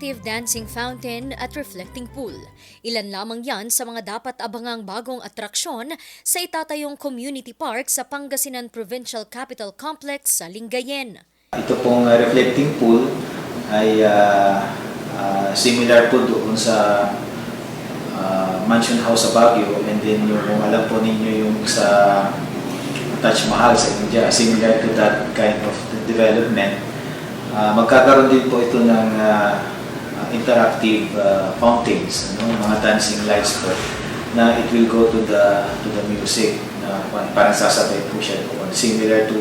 interactive dancing fountain at reflecting pool. Ilan lamang yan sa mga dapat abangang bagong atraksyon sa itatayong community park sa Pangasinan Provincial Capital Complex sa Lingayen. Ito pong uh, reflecting pool ay uh, uh, similar po doon sa uh, mansion house sa Baguio and then yung kung alam po ninyo yung sa Taj Mahal sa India, similar to that kind of development. Uh, magkakaroon din po ito ng uh, interactive uh, fountains, ano, mga dancing lights po na it will go to the to the music na parang sasabay po siya doon. Similar to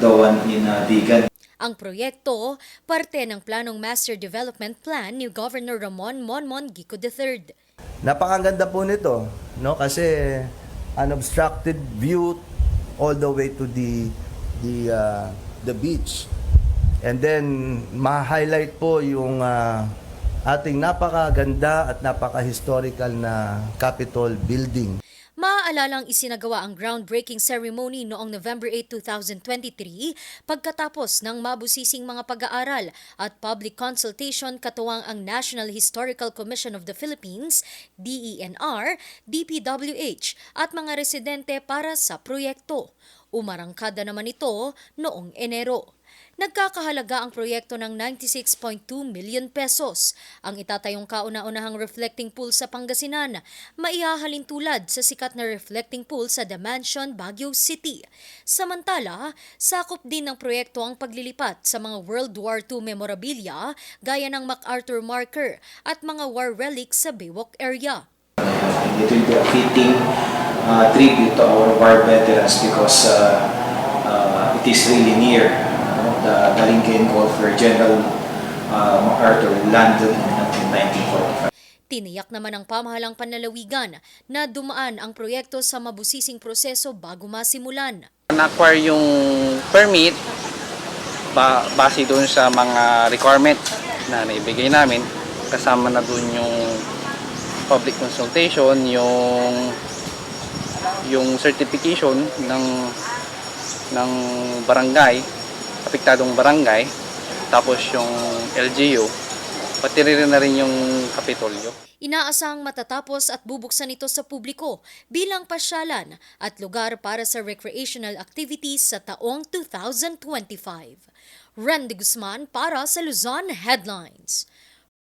the one in uh, Digan. Ang proyekto, parte ng planong Master Development Plan ni Governor Ramon Monmon Gico III. Napakaganda po nito, no? Kasi unobstructed view all the way to the the uh, the beach. And then ma-highlight po yung uh, ating napakaganda at napaka-historical na Capitol building. Maaalalang isinagawa ang groundbreaking ceremony noong November 8, 2023 pagkatapos ng mabusising mga pag-aaral at public consultation katuwang ang National Historical Commission of the Philippines, DENR, DPWH at mga residente para sa proyekto. Umarangkada naman ito noong Enero. Nagkakahalaga ang proyekto ng 96.2 million pesos. Ang itatayong kauna-unahang reflecting pool sa Pangasinan, maihahalin tulad sa sikat na reflecting pool sa The Mansion, Baguio City. Samantala, sakop din ng proyekto ang paglilipat sa mga World War II memorabilia gaya ng MacArthur marker at mga war relics sa Baywalk area. It will be a fitting uh, tribute to our war veterans because uh, uh, it is really near? The Dalingayen Gulf where General uh, MacArthur landed in, in 1945. Tiniyak naman ng pamahalang panlalawigan na dumaan ang proyekto sa mabusising proseso bago masimulan. Na-acquire yung permit ba base doon sa mga requirement na naibigay namin. Kasama na doon yung public consultation, yung yung certification ng ng barangay, apektadong barangay, tapos yung LGU, pati rin na rin yung kapitolyo. Inaasahang matatapos at bubuksan ito sa publiko bilang pasyalan at lugar para sa recreational activities sa taong 2025. Randy Guzman para sa Luzon Headlines.